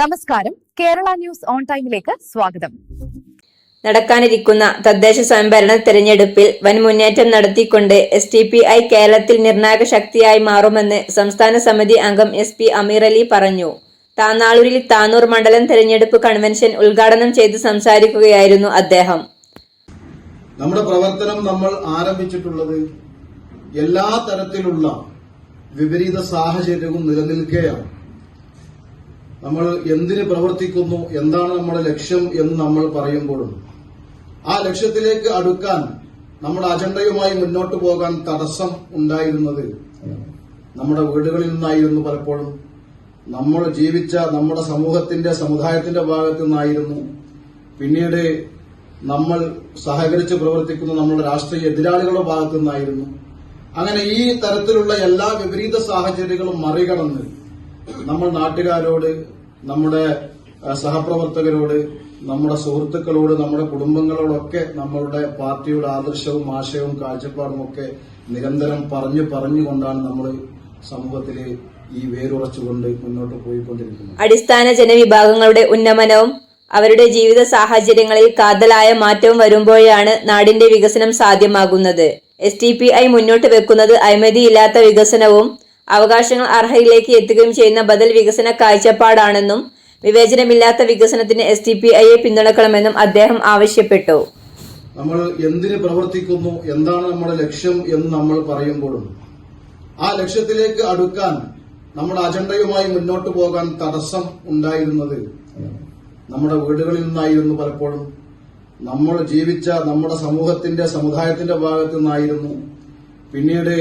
നമസ്കാരം. Kerala news on ടൈമിലേക്ക് സ്വാഗതം. നടക്കാനിരിക്കുന്ന തദ്ദേശ സ്വയംഭരണ തെരഞ്ഞെടുപ്പിൽ വൻ മുന്നേറ്റം നടത്തിക്കൊണ്ട് എസ് ടി പി ഐ കേരളത്തിൽ നിർണായക ശക്തിയായി മാറുമെന്ന് സംസ്ഥാന സമിതി അംഗം എസ് പി അമീർ അലി പറഞ്ഞു. താന്നാളൂരിൽ താനൂർ മണ്ഡലം തെരഞ്ഞെടുപ്പ് കൺവെൻഷൻ ഉദ്ഘാടനം ചെയ്ത് സംസാരിക്കുകയായിരുന്നു അദ്ദേഹം. നമ്മുടെ പ്രവർത്തനം നമ്മൾ ആരംഭിച്ചിട്ടുള്ളത് എല്ലാ തരത്തിലുള്ള വിപരീത സാഹചര്യവും നിലനിൽക്കുകയാണ്. നമ്മൾ എന്തിന് പ്രവർത്തിക്കുന്നു എന്താണ് നമ്മുടെ ലക്ഷ്യം എന്ന് നമ്മൾ പറയുമ്പോഴും ആ ലക്ഷ്യത്തിലേക്ക് അടുക്കാൻ നമ്മുടെ അജണ്ടയുമായി മുന്നോട്ട് പോകാൻ തടസ്സം ഉണ്ടായിരുന്നത് നമ്മുടെ വീടുകളിൽ നിന്നായിരുന്നു പലപ്പോഴും. നമ്മൾ ജീവിച്ച നമ്മുടെ സമൂഹത്തിന്റെ സമുദായത്തിന്റെ ഭാഗത്തു നിന്നായിരുന്നു. പിന്നീട് നമ്മൾ സഹകരിച്ച് പ്രവർത്തിക്കുന്ന നമ്മുടെ രാഷ്ട്രീയ എതിരാളികളുടെ ഭാഗത്തു നിന്നായിരുന്നു. അങ്ങനെ ഈ തരത്തിലുള്ള എല്ലാ വിപരീത സാഹചര്യങ്ങളും മറികടന്ന് നമ്മൾ നാട്ടുകാരോട് നമ്മുടെ സഹപ്രവർത്തകരോട് നമ്മുടെ സുഹൃത്തുക്കളോട് നമ്മുടെ കുടുംബങ്ങളോടൊക്കെ നമ്മളുടെ പാർട്ടിയുടെ ആദർശവും ആശയവും കാഴ്ചപ്പാടും ഒക്കെ നിരന്തരം പറഞ്ഞു പറഞ്ഞുകൊണ്ടാണ് നമ്മൾ സമൂഹത്തിൽ ഈ വേരുറച്ചുകൊണ്ട് മുന്നോട്ട് പോയിക്കൊണ്ടിരിക്കുന്നത്. അടിസ്ഥാന ജനവിഭാഗങ്ങളുടെ ഉന്നമനവും അവരുടെ ജീവിത സാഹചര്യങ്ങളിൽ കാതലായ മാറ്റവും വരുമ്പോഴാണ് നാടിന്റെ വികസനം സാധ്യമാകുന്നത്. എസ് ടി പി ഐ മുന്നോട്ട് വെക്കുന്നത് അഴിമതിയില്ലാത്ത വികസനവും അവകാശങ്ങൾ അർഹയിലേക്ക് എത്തുകയും ചെയ്യുന്ന ബദൽ വികസന കാഴ്ചപ്പാടാണെന്നും വിവേചനമില്ലാത്ത വികസനത്തിന് എസ് ഡി പി ഐയെ പിന്തുണക്കണമെന്നും അദ്ദേഹം ആവശ്യപ്പെട്ടു. നമ്മൾ എന്തിന് പ്രവർത്തിക്കുന്നു എന്താണ് നമ്മുടെ ലക്ഷ്യം എന്ന് നമ്മൾ പറയുമ്പോഴും ആ ലക്ഷ്യത്തിലേക്ക് അടുക്കാൻ നമ്മുടെ അജണ്ടയുമായി മുന്നോട്ട് പോകാൻ തടസ്സം ഉണ്ടായിരുന്നത് നമ്മുടെ വീടുകളിൽ നിന്നായിരുന്നു പലപ്പോഴും. നമ്മൾ ജീവിച്ച നമ്മുടെ സമൂഹത്തിന്റെ സമുദായത്തിന്റെ ഭാഗത്തു നിന്നായിരുന്നു. പിന്നീട്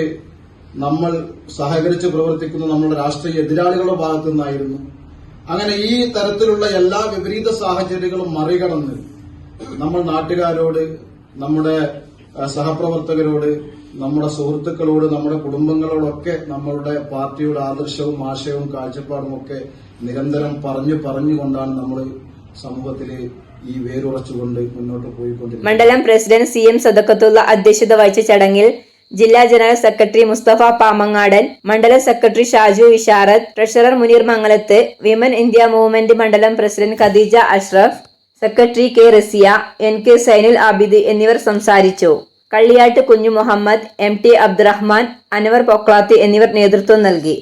നമ്മൾ സഹകരിച്ച് പ്രവർത്തിക്കുന്ന നമ്മുടെ രാഷ്ട്രീയ എതിരാളികളുടെ ഭാഗത്തു നിന്നായിരുന്നു അങ്ങനെ ഈ തരത്തിലുള്ള എല്ലാ വിപരീത സാഹചര്യങ്ങളും മറികടന്ന് നമ്മൾ നാട്ടുകാരോട് നമ്മുടെ സഹപ്രവർത്തകരോട് നമ്മുടെ സുഹൃത്തുക്കളോട് നമ്മുടെ കുടുംബങ്ങളോടൊക്കെ നമ്മളുടെ പാർട്ടിയുടെ ആദർശവും ആശയവും കാഴ്ചപ്പാടും ഒക്കെ നിരന്തരം പറഞ്ഞു പറഞ്ഞുകൊണ്ടാണ് നമ്മൾ സമൂഹത്തിലെ ഈ വേരുറച്ചുകൊണ്ട് മുന്നോട്ട് പോയിക്കൊണ്ടിരിക്കുന്നത്. മണ്ഡലം പ്രസിഡന്റ് സി എം സദക്കത്തുള്ള അധ്യക്ഷത വഹിച്ച ചടങ്ങിൽ ജില്ലാ ജനറൽ സെക്രട്ടറി മുസ്തഫ പാമങ്ങാടൻ മണ്ഡലം secretary Shaju Isharath treasurer Muneer Mangalath women India movement മണ്ഡലം president Khadeeja Ashraf secretary K Rasiya N K Sainul Abid എന്നിവർ സംസാരിച്ചു. കള്ളിയാട്ട് കുഞ്ഞു മുഹമ്മദ് എം ടി അബ്ദുറഹ്മാൻ അനവർ പൊക്ലാത്തി എന്നിവർ നേതൃത്വം നൽകി.